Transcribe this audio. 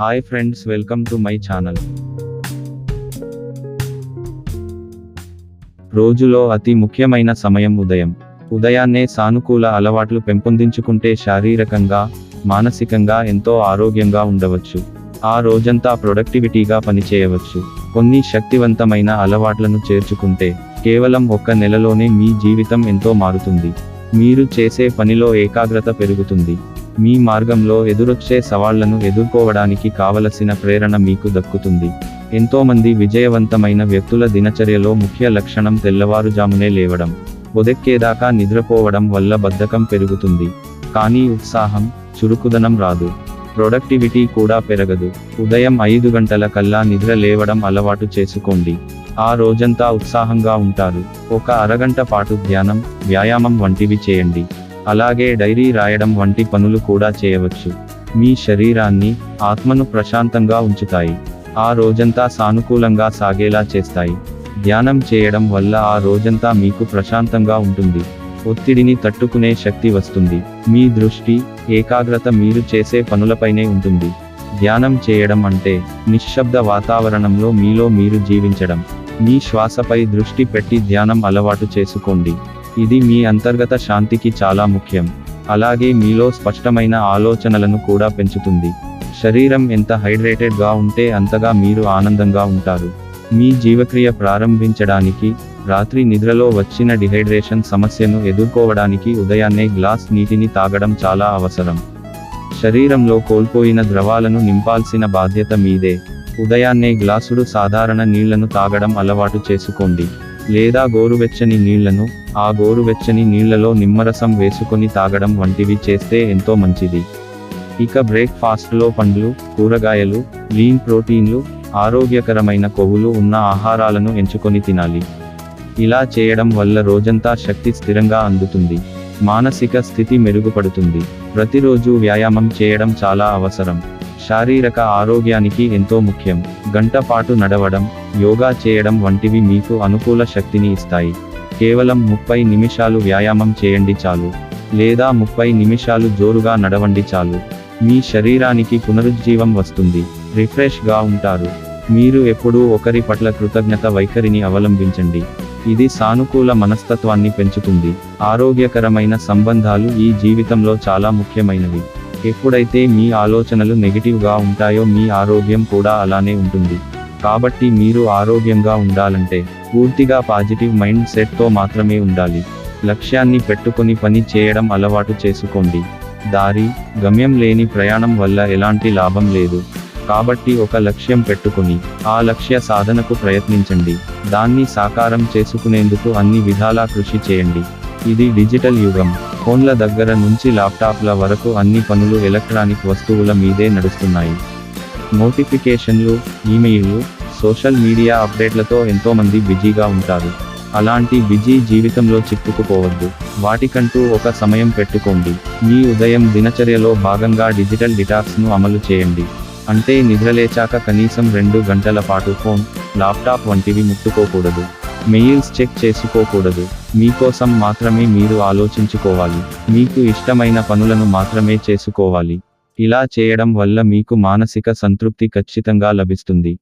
Hi friends welcome to my channel. రోజులో అతి ముఖ్యమైన సమయం ఉదయం. ఉదయాన్నే సానుకూల అలవాట్లు పెంపొందించుకుంటే శారీరకంగా మానసికంగా ఎంతో ఆరోగ్యంగా ఉండవచ్చు. ఆ రోజంతా ప్రొడక్టివిటీగా పనిచేయవచ్చు. కొన్ని శక్తివంతమైన అలవాట్లను చేర్చుకుంటే కేవలం ఒక్క నెలలోనే మీ జీవితం ఎంతో మారుతుంది. మీరు చేసే పనిలో ఏకాగ్రత పెరుగుతుంది. మీ మార్గంలో ఎదురొచ్చే సవాళ్ళను ఎదుర్కోవడానికి కావలసిన ప్రేరణ మీకు దక్కుతుంది. ఎంతోమంది విజయవంతమైన వ్యక్తుల దినచర్యలో ముఖ్య లక్షణం తెల్లవారుజామునే లేవడం. ఒదెక్కేదాకా నిద్రపోవడం వల్ల బద్ధకం పెరుగుతుంది. కానీ ఉత్సాహం చురుకుదనం రాదు. ప్రొడక్టివిటీ కూడా పెరగదు. ఉదయం ఐదు గంటల కల్లా నిద్ర లేవడం అలవాటు చేసుకోండి. ఆ రోజంతా ఉత్సాహంగా ఉంటారు. ఒక అరగంట పాటు ధ్యానం వ్యాయామం వంటివి చేయండి. అలాగే డైరీ రాయడం వంటి పనులు కూడా చేయవచ్చు. మీ శరీరాన్ని ఆత్మను ప్రశాంతంగా ఉంచుతాయి. ఆ రోజంతా సానుకూలంగా సాగేలా చేస్తాయి. ధ్యానం చేయడం వల్ల ఆ రోజంతా మీకు ప్రశాంతంగా ఉంటుంది. ఒత్తిడిని తట్టుకునే శక్తి వస్తుంది. మీ దృష్టి ఏకాగ్రత మీరు చేసే పనులపైనే ఉంటుంది. ధ్యానం చేయడం అంటే నిశ్శబ్ద వాతావరణంలో మీలో మీరు జీవించడం. మీ శ్వాసపై దృష్టి పెట్టి ధ్యానం అలవాటు చేసుకోండి. ఇది మీ అంతర్గత శాంతికి చాలా ముఖ్యం. అలాగే మీలో స్పష్టమైన ఆలోచనలను కూడా పెంచుతుంది. శరీరం ఎంత హైడ్రేటెడ్గా ఉంటే అంతగా మీరు ఆనందంగా ఉంటారు. మీ జీవక్రియ ప్రారంభించడానికి రాత్రి నిద్రలో వచ్చిన డిహైడ్రేషన్ సమస్యను ఎదుర్కోవడానికి ఉదయాన్నే గ్లాస్ నీటిని తాగడం చాలా అవసరం. శరీరంలో కోల్పోయిన ద్రవాలను నింపాల్సిన బాధ్యత మీదే. ఉదయాన్నే గ్లాసుడు సాధారణ నీళ్ళను తాగడం అలవాటు చేసుకోండి. లేదా గోరువెచ్చని నీళ్ళను ఆ గోరువెచ్చని నీళ్ళలో నిమ్మరసం వేసుకొని తాగడం వంటివి చేస్తే ఎంతో మంచిది. ఇక బ్రేక్ఫాస్ట్లో పండ్లు కూరగాయలు లీన్ ప్రోటీన్లు ఆరోగ్యకరమైన కొవ్వులు ఉన్న ఆహారాలను ఎంచుకొని తినాలి. ఇలా చేయడం వల్ల రోజంతా శక్తి స్థిరంగా అందుతుంది. మానసిక స్థితి మెరుగుపడుతుంది. ప్రతిరోజు వ్యాయామం చేయడం చాలా అవసరం. శారీరక ఆరోగ్యానికి ఎంతో ముఖ్యం. గంట పాటు నడవడం యోగా చేయడం వంటివి మీకు అనుకూల శక్తిని ఇస్తాయి. కేవలం ముప్పై నిమిషాలు వ్యాయామం చేయండి చాలు. లేదా ముప్పై నిమిషాలు జోరుగా నడవండి చాలు. మీ శరీరానికి పునరుజ్జీవం వస్తుంది. రిఫ్రెష్గా ఉంటారు. మీరు ఎప్పుడూ ఒకరి పట్ల కృతజ్ఞత వైఖరిని అవలంబించండి. ఇది సానుకూల మనస్తత్వాన్ని పెంచుతుంది. ఆరోగ్యకరమైన సంబంధాలు ఈ జీవితంలో చాలా ముఖ్యమైనవి. ఎప్పుడైతే మీ ఆలోచనలు నెగిటివ్గా ఉంటాయో మీ ఆరోగ్యం కూడా అలానే ఉంటుంది. కాబట్టి మీరు ఆరోగ్యంగా ఉండాలంటే పూర్తిగా పాజిటివ్ మైండ్ సెట్తో మాత్రమే ఉండాలి. లక్ష్యాన్ని పెట్టుకొని పని చేయడం అలవాటు చేసుకోండి. దారి గమ్యం లేని ప్రయాణం వల్ల ఎలాంటి లాభం లేదు. కాబట్టి ఒక లక్ష్యం పెట్టుకుని ఆ లక్ష్య సాధనకు ప్రయత్నించండి. దాన్ని సాకారం చేసుకునేందుకు అన్ని విధాలా కృషి చేయండి. ఇది డిజిటల్ యుగం. ఫోన్ల దగ్గర నుంచి ల్యాప్టాప్ల వరకు అన్ని పనులు ఎలక్ట్రానిక్ వస్తువుల మీదే నడుస్తున్నాయి. నోటిఫికేషన్లు ఈమెయిల్లు సోషల్ మీడియా అప్డేట్లతో ఎంతోమంది బిజీగా ఉంటారు. అలాంటి బిజీ జీవితంలో చిక్కుకుపోవద్దు. వాటికంటూ ఒక సమయం పెట్టుకోండి. మీ ఉదయం దినచర్యలో భాగంగా డిజిటల్ డిటాక్స్ను అమలు చేయండి. అంటే నిద్రలేచాక కనీసం రెండు గంటల పాటు ఫోన్ ల్యాప్టాప్ వంటివి ముట్టుకోకూడదు. మెయిల్స్ చెక్ చేసుకోకూడదు. మీకోసం మాత్రమే మీరు ఆలోచించుకోవాలి. మీకు ఇష్టమైన పనులను మాత్రమే చేసుకోవాలి. ఇలా చేయడం వల్ల మీకు మానసిక సంతృప్తి ఖచ్చితంగా లభిస్తుంది.